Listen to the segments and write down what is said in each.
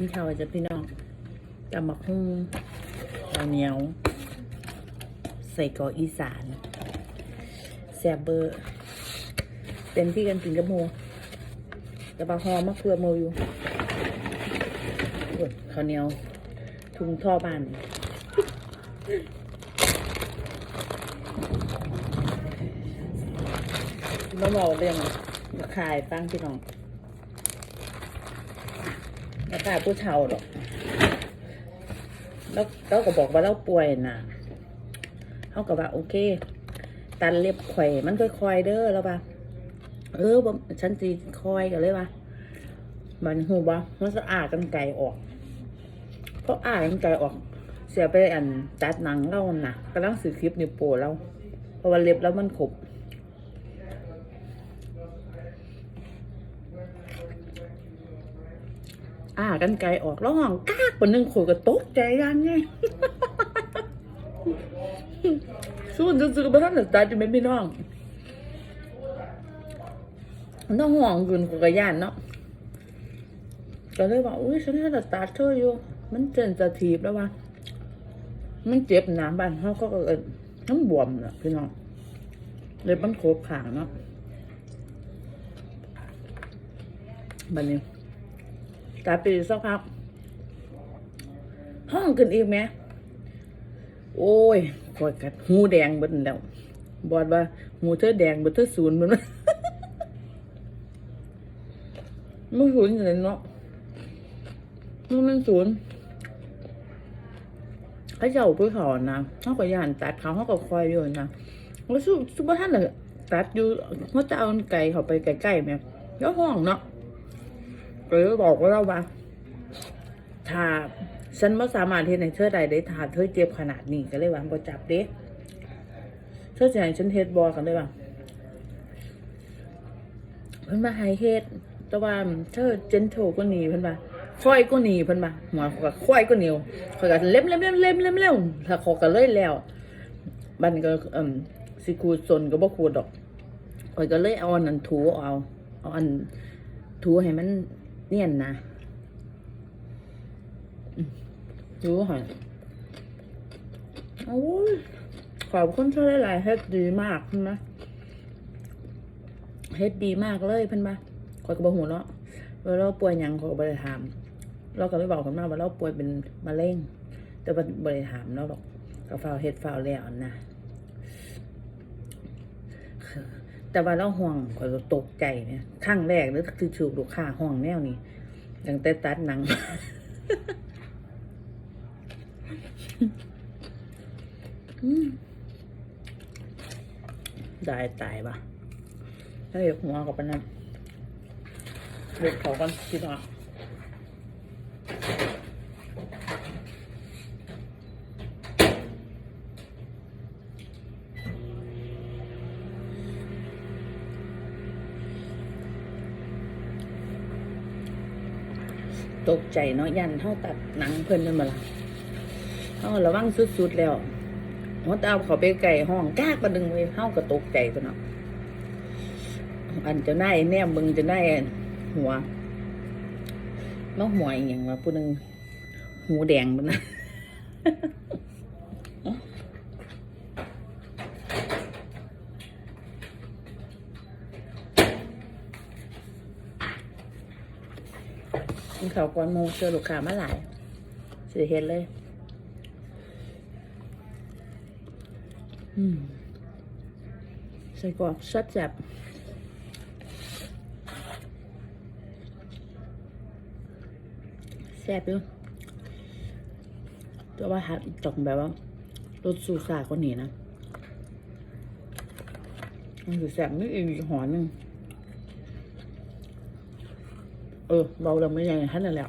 กินข้าวจะพี่น้องตำหมักหุ่งข้าวเหนียว ใส่กออีสานแซ่บเบอร์เต็มที่กันกินกับหมูแต่บาหอมมะเขือโมอยู่ข้าวเหนียว ทุงท่อบ้านมาบอกเรื่องมาขายฟังพี่น้อง มาขาผู้เฒ่าหรอกแล้วเราก็บอกว่าเราป่วยนะเขาก็ว่าโอเค ตันเล็บไข่มันค่อยๆเด้อแล้วปะเออฉันตีคอยกันเลยปะมันหูบ่มันสะอาดกันไก่ออก เพราะอาดกันไก่ออก เสียไปอันตัดหนังเราน่ะกำลังสื่อคลิปนิวโป้เราเพราะว่าเล็บแล้วมันขบ อ่ากันไกลออกแล้วห้องกากคนหนึ่งขยก็ตกใจยังไงสู้ซื้อๆไปท่านตาจะไม่พี่น้องน้องห่วงกินขยก็ย่านเนาะก็เลยบอกอุ้ยฉันให้ตาเธออยู่ มันเจนจะทีบแล้ววะมันเจ็บหนาบ้านเขาก็เออน้ำบวมเน่ะพี่น้องเลยมันโคบขางเนาะบันนี้ ตาปีสักพัก ห้องกันอีกไหม โอ้ยคอยกัดหูแดงเบิดแล้ว บอดว่าหูเธอแดงเบิดเธอศูนย์เบิดมันมันศูนย์เลยเนาะมันมันศูนย์เขาเจ้าเพื่อเขานะเขาก็ย่านตัดเขาเขาก็คอยอยู่นะแล้วสุสุภาพท่านน่ะตัดอยู่เขาจะเอาไก่เขาไปใกล้ๆไหมแล้วห้องเนาะ ก็เลยบอกว่าเราว่าถ้าฉันไม่สามารถเฮ็ดในเธอใดได้ถ้าเธอเจ็บขนาดนี้ก็เลยว่าบ่จับเด้เธอจะให้ฉันเฮ็ดบอกันเลยว่าเพิ่นมาให้เฮ็ดแต่ว่าเธอเจนโทก็หนีเพิ่นว่าค่อยก็หนีเพิ่นว่าหัวก็ค่อยก็เหนียวเขาก็เล็มเล็มเล็มเล็มเล็มเล็มถ้าขาก็เลยแล้วบันก็เอ่มสิคูดซนก็บ่คูดดอกข่อยก็เลยเอาอันนั้นถูเอาเอาอันถูให้มัน เนียนนะดูหอยโอ้ยขอบคุณเท่าหลายเฮ็ดดีมากเห็นไหมเฮ็ดดีมากเลยเพิ่นมาคอยกระบอกหูเนาะว่าเราป่วยยังขอยบริถาม เราก็ไม่บอกคนมาว่าเราป่วยเป็นมะเร็ง แต่ว่าบริถามเราหรอกก็ฝ้าวเฮ็ดฝ้าวแล้วนะ แต่ว่าเราห่วงข่อยก็ตกใจเนี่ยขั้งแรกเลยคือถูกลูกค้าห่วงแนวนี้ตั้งแต่ตัดหนังอืมได้ตายปะถ้าเด็กหัวกับปนนั้นเด็กเขากันคิดว่า ตกใจเนาะยันเท่าตัดหนังเพิ่นนั่นมาละเฮาระวังสุดๆแล้วหัวตาเขาไปไก่ห้องกากประดึงเลยเท่าก็ตกใจตัวเนาะอันจะได้แนมมึงจะได้หัวมาหัวอย่างว่าผู้หนึงหูแดงมันนะ กินข้าวก่อนมูเจอลูกค้ามาหลายสิเห็นเลย อืมใส่กรอกชัดแซ่บแซ่บอยู่แต่ว่าหัดจกแบบว่ารสสูสาคนนี้นะมันคือแซ่บไม่อีกหอหนึ่ง เออเบาเราไม่ยังท่านนั่นแหละ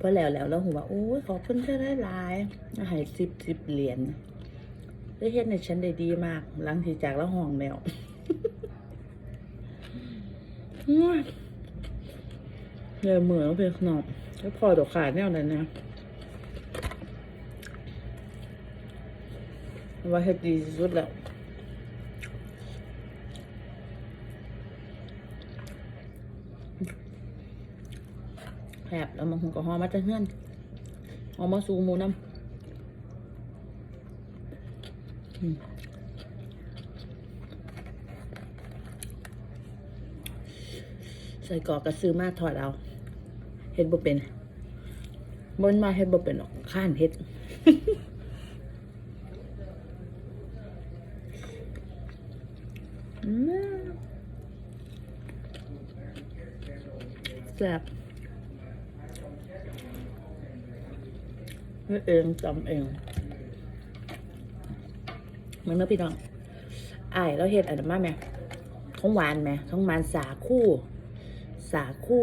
พอแล้วแล้วแล้วหัวาโอ้ยขอบคุณเธอได้หลายๆให้สิบสิบเหรียญได้เห็นในฉันได้ดีมาก หลังที่จากแล้วห้องแล้วเลยเหมือนเป็นขนมแล้วพอดอกขาดแนวนั้นนะว่าเฮ็ดดีสุดแล้ว แบแล้วมันคงก็หอมมาจะเฮือนหอมมาสูหมูน้ำใส่กรอกกระซื้อมาถอดเอาเฮ็ดบ่เป็นบนมาเฮ็ดบ่เป็นหรอกข้านเฮ็ดแซ่บ เฮ็ดเองจำเองมันเมื่อพี่น้องอ้ายเราเฮ็ดอันนั้นมาไหมท้องหวานไหมท้องหวานสาคูสาคู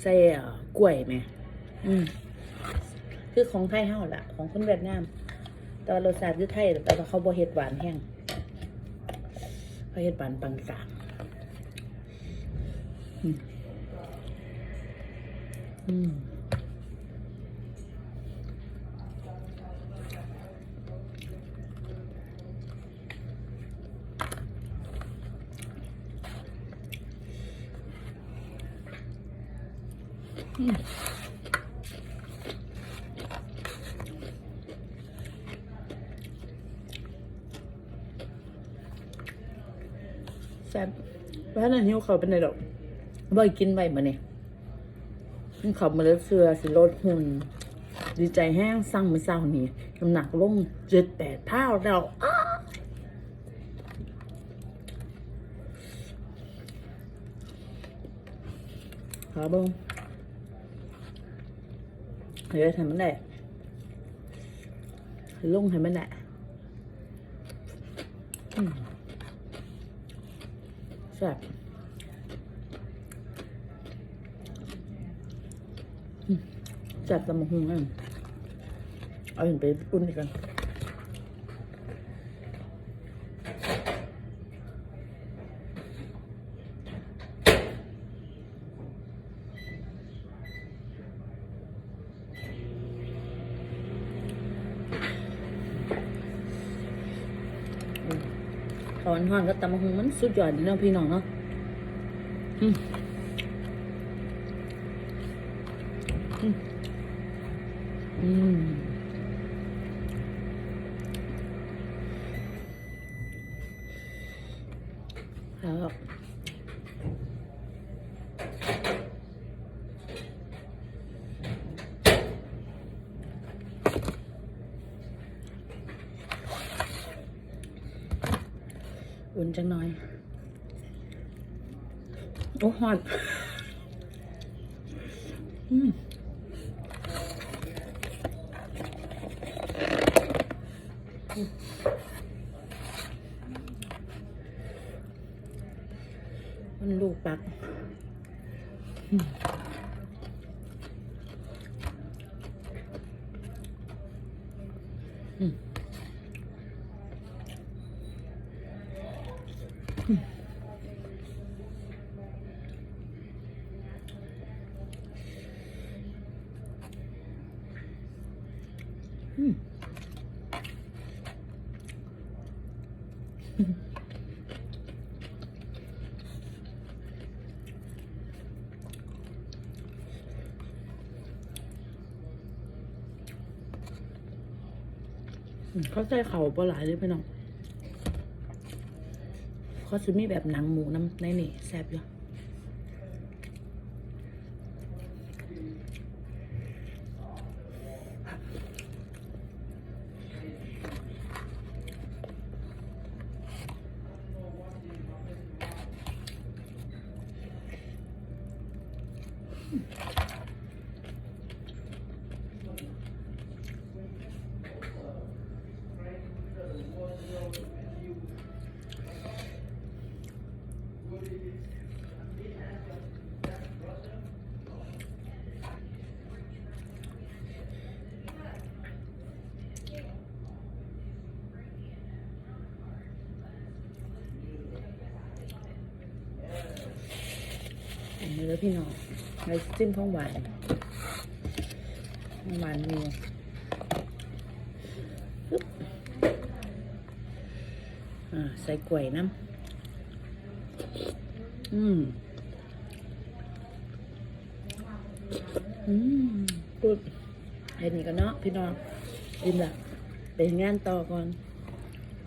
ใส่เอ่อกล้วยไหมอืมคือของไทยเฮาละของคนเวียดนามแต่ว่ารสชาติคือไทยแต่ว่าเขาบ่เฮ็ดหวานแห้งเขาเฮ็ดปานปังกลางอืม แซ่บว่าน่ะหิวเขาเป็นไงดอกบ่อยกินไว้มื้อนี้กินข้ามาแล้วเสือสิลดหุ่นดีใจแห้งสั่งมือเช้านี้น้ำหนักลงเท่าแล้วอ้าหาเบิ่ง เดี๋ยวทำมันได้ลงให้มันได้แซ่บแซ่บตำบักหุ่งนั่นเอาเห็นไปอุ่นอีกัน ถอนหอนก็ตำบักหุ่งมันสุดยอดดีเนาะพี่น้องเนาะอืมอืมอืมครับ จังหน่อย โอ้หอนอืมมันลูกปักอืมอืมอืมอืม เขาใส่เข่าปลาไหลเลยพี่น้องเขาจะมีแบบหนังหมูน้ำในนี่แซ่บอยู่ อันนี้แล้วพี่น้อง ไว้จิ้มข้าวหวานข้าวหวานมีปึ๊บอ่าใส่กล้วยน้ำอืม อืมพูดเห็นนี่กันเนาะพี่น้องอิ่มละไปงานต่อก่อน